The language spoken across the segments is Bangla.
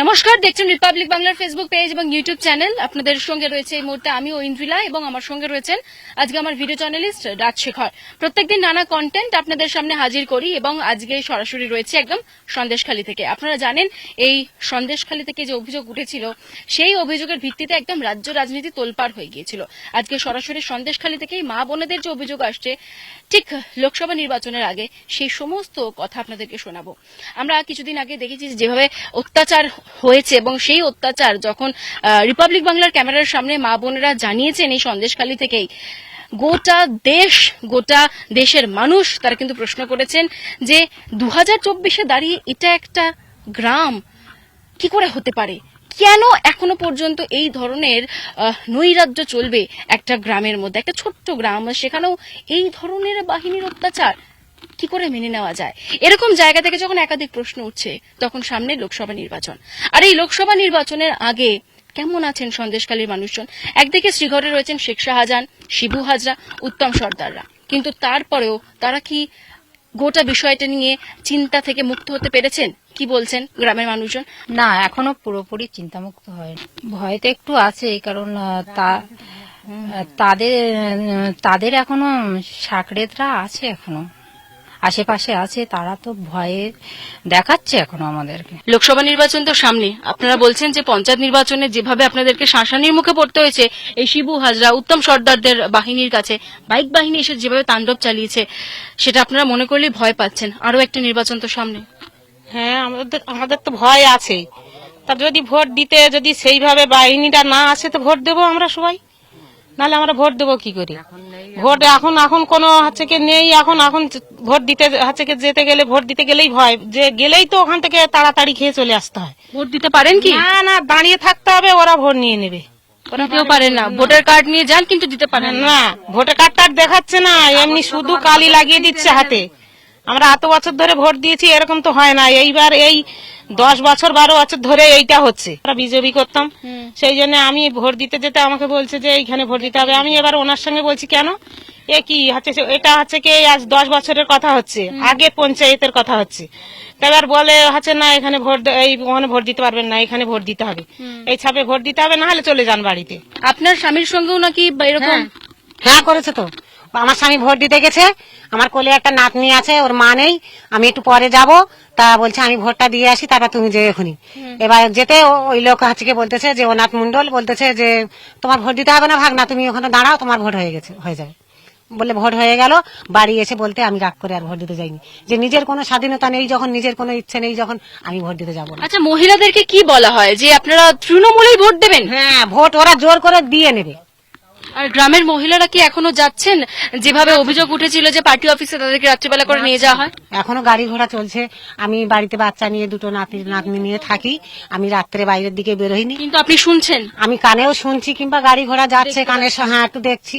নমস্কার, দেখছেন রিপাবলিক বাংলার ফেসবুক পেজ এবং ইউটিউব চ্যানেল আপনাদের সঙ্গে রয়েছে এই মুহূর্তে আমি ঐন্দ্রিলা এবং আমার সঙ্গে রয়েছেন আজকে আমার ভিডিও জার্নালিস্ট রাজশেখর। প্রত্যেকদিন নানা কন্টেন্ট আপনাদের সামনে হাজির করি এবং আজকে সরাসরি রয়েছে একদম সন্দেশখালী থেকে। আপনারা জানেন, এই সন্দেশখালী থেকে যে অভিযোগ উঠেছিল, সেই অভিযোগের ভিত্তিতে একদম রাজ্য রাজনীতি তোলপাড় হয়ে গিয়েছিল। আজকে সরাসরি সন্দেশখালী থেকেই মা বোনেদের যে অভিযোগ আসছে, ঠিক লোকসভা নির্বাচনের আগে সেই সমস্ত কথা আপনাদেরকে শোনাবো। আমরা কিছুদিন আগে দেখেছি যেভাবে অত্যাচার হয়েছে এবং সেই অত্যাচার যখন রিপাবলিক বাংলার ক্যামেরার সামনে মা বোনেরা জানিয়েছেন এই সন্দেশখালী থেকেই, গোটা দেশ, গোটা দেশের মানুষ তারা কিন্তু প্রশ্ন করেছেন যে দু হাজার চব্বিশে দাঁড়িয়ে এটা একটা গ্রাম কি করে হতে পারে? কেন এখনও পর্যন্ত এই ধরনের নৈরাজ্য চলবে একটা গ্রামের মধ্যে? একটা ছোট্ট গ্রাম, সেখানেও এই ধরনের বাহিনীর অত্যাচার কি করে মেনে নেওয়া যায়? এরকম জায়গা থেকে যখন একাধিক প্রশ্ন উঠছে তখন সামনে লোকসভা নির্বাচন। আর এই লোকসভা নির্বাচনের আগে কেমন আছেন সন্দেশকালীর মানুষজন? একদিকে শ্রীঘরে রয়েছেন শেখ শাহজাহান শিবু হাজরা উত্তম সর্দাররা। কিন্তু তারপরেও তারা কি গোটা বিষয়টা নিয়ে চিন্তা থেকে মুক্ত হতে পেরেছেন? কি বলছেন গ্রামের মানুষজন? না এখনও পুরোপুরি চিন্তামুক্ত হয় ভয় তো একটু আছে কারণ তা তাদের তাদের এখনও সাকরেতরা আছে এখনও। আশেপাশে আছে তারা তো ভয়ে দেখাচ্ছে এখনও আমাদেরকে। লোকসভা নির্বাচন তো সামনে। আপনারা বলছেন যে পঞ্চায়েত নির্বাচনে যেভাবে আপনাদেরকে শাসানির মুখে পড়তে হয়েছে এই শিবু হাজরা উত্তম সর্দারদের বাহিনীর কাছে বাইক বাহিনী এসে যেভাবে তাণ্ডব চালিয়েছে সেটা আপনারা মনে করলেই ভয় পাচ্ছেন। আরও একটা নির্বাচন তো সামনে। হ্যাঁ আমাদের আমাদের তো ভয় আছে। তা যদি ভোট দিতে যদি সেইভাবে বাহিনীটা না আসে তো ভোট দেবো আমরা সবাই। নাহলে আমরা ভোট দেবো কি করে? ভোট এখন এখন কোনো হচ্ছে কি নেই এখন এখন ভোট দিতে হচ্ছে কি যেতে গেলে ভোট দিতে গেলেই ভয়। যে গেলেই তো ওখান থেকে তাড়াতাড়ি খেয়ে চলে আসতে হয়। ভোট দিতে পারেন কি? না না দাঁড়িয়ে থাকতে হবে ওরা ভোট নিয়ে নেবে। দিতেও পারেন না। ভোটার কার্ড নিয়ে যান কিন্তু দিতে পারেন না। ভোটার কার্ডটা দেখাচ্ছে না এমনি শুধু কালি লাগিয়ে দিচ্ছে হাতে। আমরা এত বছর ধরে ভোট দিয়েছি এরকম তো হয় না। এইবার এই দশ বছর বারো বছর ধরে এইটা হচ্ছে। আমরা বিজেপি করতাম। সেই জন্য আমি ভোট দিতে যেতে আমাকে বলছে যে এইখানে ভোট দিতে হবে। আমি এবার ওনার সঙ্গে বলছি কেন? এ কি হচ্ছে এটা হচ্ছে কি আজ দশ বছরের কথা হচ্ছে। আগে পঞ্চায়েতের কথা হচ্ছে। এবার বলে হচ্ছে না এখানে ভোট এই ওখানে ভোট দিতে পারবেন না এখানে ভোট দিতে হবে। এই ছাপে ভোট দিতে হবে না হলে চলে যান বাড়িতে। আপনার স্বামীর সঙ্গেও নাকি এরকম? হ্যাঁ করেছে তো। আমার স্বামী ভোট দিতে গেছে আমার কোলে একটা নাতনি আছে ওর মা নেই আমি একটু পরে যাব। তা বলছে আমি ভোটটা দিয়ে আসি তারপর তুমি যে এখনই। এবার যেতে ওই লোক হাঁচিকে বলতেছে যে ওনাথ মন্ডল বলতেছে যে তোমার ভোট দিতে হবে না ভাগ না তুমি ওখানে দাঁড়াও তোমার ভোট হয়ে গেছে হয়ে যাবে। বলে ভোট হয়ে গেল বাড়ি এসে বলতে আমি রাগ করে আর ভোট দিতে যাইনি। যে নিজের কোনো স্বাধীনতা নেই যখন নিজের কোনো ইচ্ছে নেই যখন আমি ভোট দিতে যাব আচ্ছা মহিলাদেরকে কি বলা হয়? যে আপনারা তৃণমূলেই ভোট দেবেন? হ্যাঁ ভোট ওরা জোর করে দিয়ে নেবে। আর গ্রামের মহিলারা কি এখনও যাচ্ছেন? যেভাবে অভিযোগ উঠেছিল যে পার্টি অফিসে তাদেরকে রাত্রিবেলা করে নিয়ে যাওয়া হয়। এখনও গাড়ি ঘোড়া চলছে। আমি বাড়িতে বাচ্চা নিয়ে দুটো নাতি নাতনি নিয়ে থাকি। আমি রাত্রে বাইরের দিকে বেরোইনি। কিন্তু আপনি শুনছেন? আমি কানেও শুনছি কিংবা গাড়ি ঘোড়া যাচ্ছে কানে হ্যাঁ একটু দেখছি।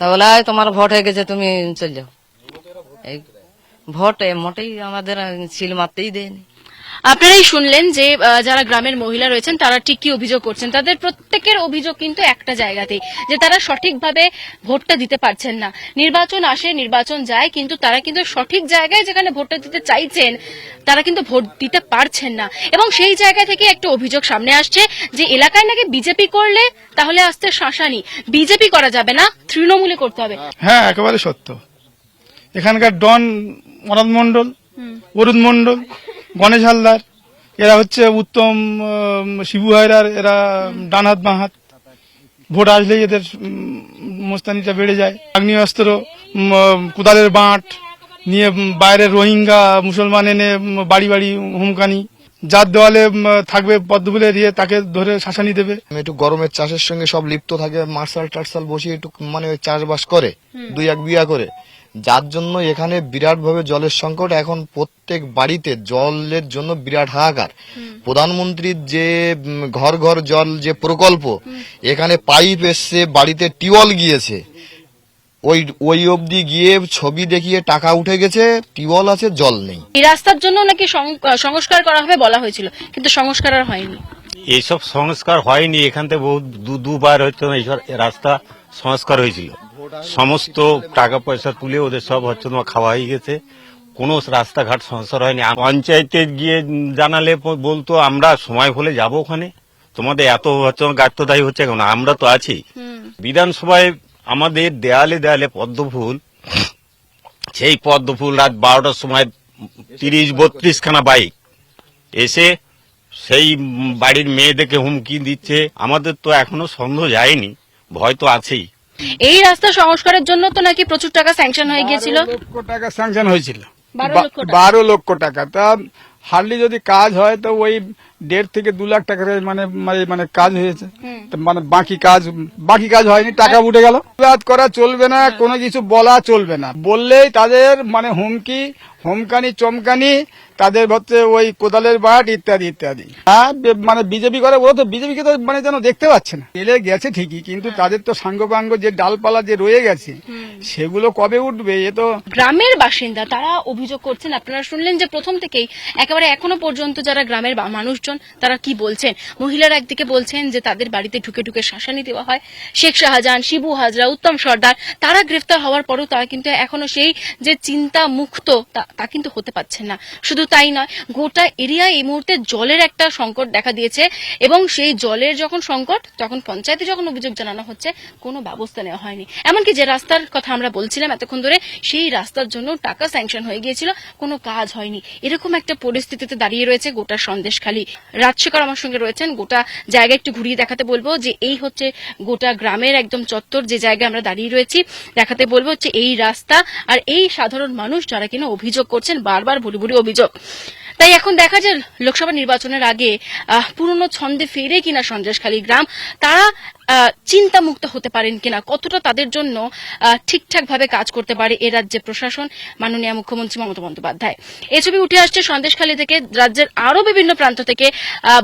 তা বলে তোমার ভোট হয়ে গেছে তুমি চলে যাও। এই ভোট মোটেই আমাদের সিল মারতেই দেয়নি। আপনারাই শুনলেন যে যারা গ্রামের মহিলা রয়েছেন তারা ঠিক কি অভিযোগ করছেন? তাদের প্রত্যেকের অভিযোগ কিন্তু একটা জায়গাতেই যে তারা সঠিকভাবে ভোটটা দিতে পারছেন না। নির্বাচন আসে নির্বাচন যায় কিন্তু তারা কিন্তু সঠিক জায়গায় যেখানে ভোটটা দিতে চাইছেন তারা কিন্তু ভোট দিতে পারছেন না। এবং সেই জায়গা থেকে একটা অভিযোগ সামনে আসছে যে এলাকায় নাকি বিজেপি করলে তাহলে আসতে শাসানি। বিজেপি করা যাবে না তৃণমূলে করতে হবে। হ্যাঁ একেবারে সত্য। এখানকার ডন অনাথ মন্ডল অরুণ মন্ডল গণেশ হালদার এরা হচ্ছে উত্তম শিবু হায়রার এরা ডান হাত বাঁ হাত ভোট আসলেই এদের মোস্তানিটা বেড়ে যায়। আগ্নেয়াস্ত্র কোদালের বাঁট নিয়ে উম, বাইরের রোহিঙ্গা মুসলমান এনে বাড়ি বাড়ি হুমকানি। যার দেওয়ালে থাকবে পদ্মফুলের ইয়ে তাকে ধরে শাসানি দেবে। একটু গরমের চাষের সঙ্গে সব লিপ্ত থাকে মার্শাল টার্সাল বসিয়ে একটু মানে চাষবাস করে দুই এক বিঘা করে। যার জন্য এখানে বিরাট ভাবে জলের সংকট। এখন প্রত্যেক বাড়িতে জলের জন্য বিরাট হাহাকার। প্রধানমন্ত্রীর যে ঘর ঘর জল যে প্রকল্প এখানে পাইপ এসছে বাড়িতে টিউবওয়েল গিয়েছে। ওই ওই অবধি গিয়ে ছবি দেখিয়ে টাকা উঠে গেছে টিউবওয়েল আছে জল নেই। এই রাস্তার জন্য নাকি সং- সংস্কার করা হবে বলা হয়েছিল কিন্তু সংস্কার আর হয়নি। এইসব সংস্কার হয়নি এখান থেকে বহু দু- দুবার হচ্ছে এইসব রাস্তা সংস্কার হয়েছিল। সমস্ত টাকা পয়সা তুলে ওদের সব হচ্ছে তোমার খাওয়া হয়ে গেছে। কোনো রাস্তাঘাট সংসার হয়নি। পঞ্চায়েতে গিয়ে জানালে বলতো আমরা সময় হলে যাব ওখানে। তোমাদের এত হচ্ছে গাত্রদায়ী হচ্ছে কেন? আমরা তো আছি। বিধানসভায় আমাদের দেয়ালে দেয়ালে পদ্ম ফুল সেই পদ্ম ফুল রাত বারোটার সময় তিরিশ বত্রিশ খানা বাইক এসে সেই বাড়ির মেয়েদেরকে হুমকি দিচ্ছে। আমাদের তো এখনও সন্দেহ যায়নি ভয় তো আছেই। এই রাস্তা সংস্কারের জন্য তো নাকি প্রচুর টাকা স্যাংশন হয়ে গিয়েছিল? লক্ষ টাকা স্যাংশন হয়েছিল। বারো লক্ষ টাকা। তা হার্ডলি যদি কাজ হয় তো ওই দেড় থেকে দু লাখ টাকার মানে মানে মানে কাজ হয়েছে। মানে বাকি কাজ বাকি কাজ হয়নি টাকা উঠে গেল। করা চলবে না কোনো কিছু বলা চলবে না। বললেই তাদের মানে হুমকি হুমকানি চমকানি তাদের হচ্ছে ওই কোদালের বাট ইত্যাদি ইত্যাদি। হ্যাঁ মানে বিজেপি করে ওরা তো বিজেপিকে তো মানে যেন দেখতে পাচ্ছে না। এলে গেছে ঠিকই কিন্তু তাদের তো সাঙ্গপাঙ্গ যে ডালপালা যে রয়ে গেছে সেগুলো কবে উঠবে এ তো গ্রামের বাসিন্দা তারা অভিযোগ করছেন আপনারা শুনলেন যে প্রথম থেকেই একেবারে এখনও পর্যন্ত যারা গ্রামের বা- মানুষজন তারা কি বলছেন? মহিলারা একদিকে বলছেন যে তাদের বাড়িতে ঢুকে ঢুকে শাসানি দেওয়া হয়। শেখ শাহজাহান, শিবু হাজরা, উত্তম সর্দার, তারা গ্রেফতার হওয়ার পরও তারা কিন্তু এখনও সেই যে চিন্তা মুক্ত তা- কিন্তু হতে পারছেন না। শুধু তাই নয়, গোটা এরিয়ায় এই মুহূর্তে জলের একটা সংকট দেখা দিয়েছে এবং সেই জলের যখন সংকট, তখন পঞ্চায়েতে যখন অভিযোগ জানানো হচ্ছে, কোনো ব্যবস্থা নেওয়া হয়নি। এমনকি যে রাস্তার কথা আমরা বলছিলাম এতক্ষণ ধরে, সেই রাস্তার জন্য টাকা স্যাংশন হয়ে গিয়েছিল, কোনো কাজ হয়নি। এরকম একটা পরিস্থিতিতে দাঁড়িয়ে রয়েছে গোটা সন্দেশখালী। রাজশেখর আমার সঙ্গে রয়েছেন। গোটা জায়গা একটু ঘুরিয়ে দেখাতে বলব যে এই হচ্ছে গোটা গ্রামের একদম চত্বর যে জায়গায় আমরা দাঁড়িয়ে রয়েছি, দেখাতে বলব হচ্ছে এই রাস্তা আর এই সাধারণ মানুষ যারা কিনা অভিযোগ করছেন, বারবার ভুরি ভুরি অভিযোগ। তাই এখন দেখা যায় লোকসভা নির্বাচনের আগে পুরনো ছন্দে ফিরে কিনা সন্দেশখালী গ্রাম। তারা চিন্তামুক্ত হতে পারেন কিনা, কতটা তাদের জন্য ঠিকঠাক ভাবে কাজ করতে পারে এ রাজ্যের প্রশাসন, মাননীয় মুখ্যমন্ত্রী মমতা বন্দ্যোপাধ্যায়। এই ছবি উঠে আসছে সন্দেশখালী থেকে, রাজ্যের আরও বিভিন্ন প্রান্ত থেকে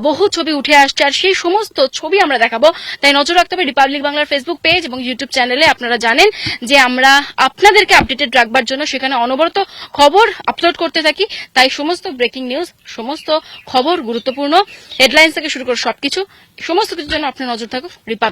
বহু ছবি উঠে আসছে, আর সেই সমস্ত ছবি আমরা দেখাবো। তাই নজর রাখতে হবে রিপাবলিক বাংলার ফেসবুক পেজ এবং ইউটিউব চ্যানেলে আপনারা জানেন যে আমরা আপনাদেরকে আপডেটেড রাখবার জন্য সেখানে অনবরত খবর আপলোড করতে থাকি। তাই সমস্ত ব্রেকিং নিউজ, সমস্ত খবর গুরুত্বপূর্ণ, হেডলাইন্স থেকে শুরু করে সবকিছু, সমস্ত কিছুর জন্য আপনার নজর থাকুক রিপাবলিক।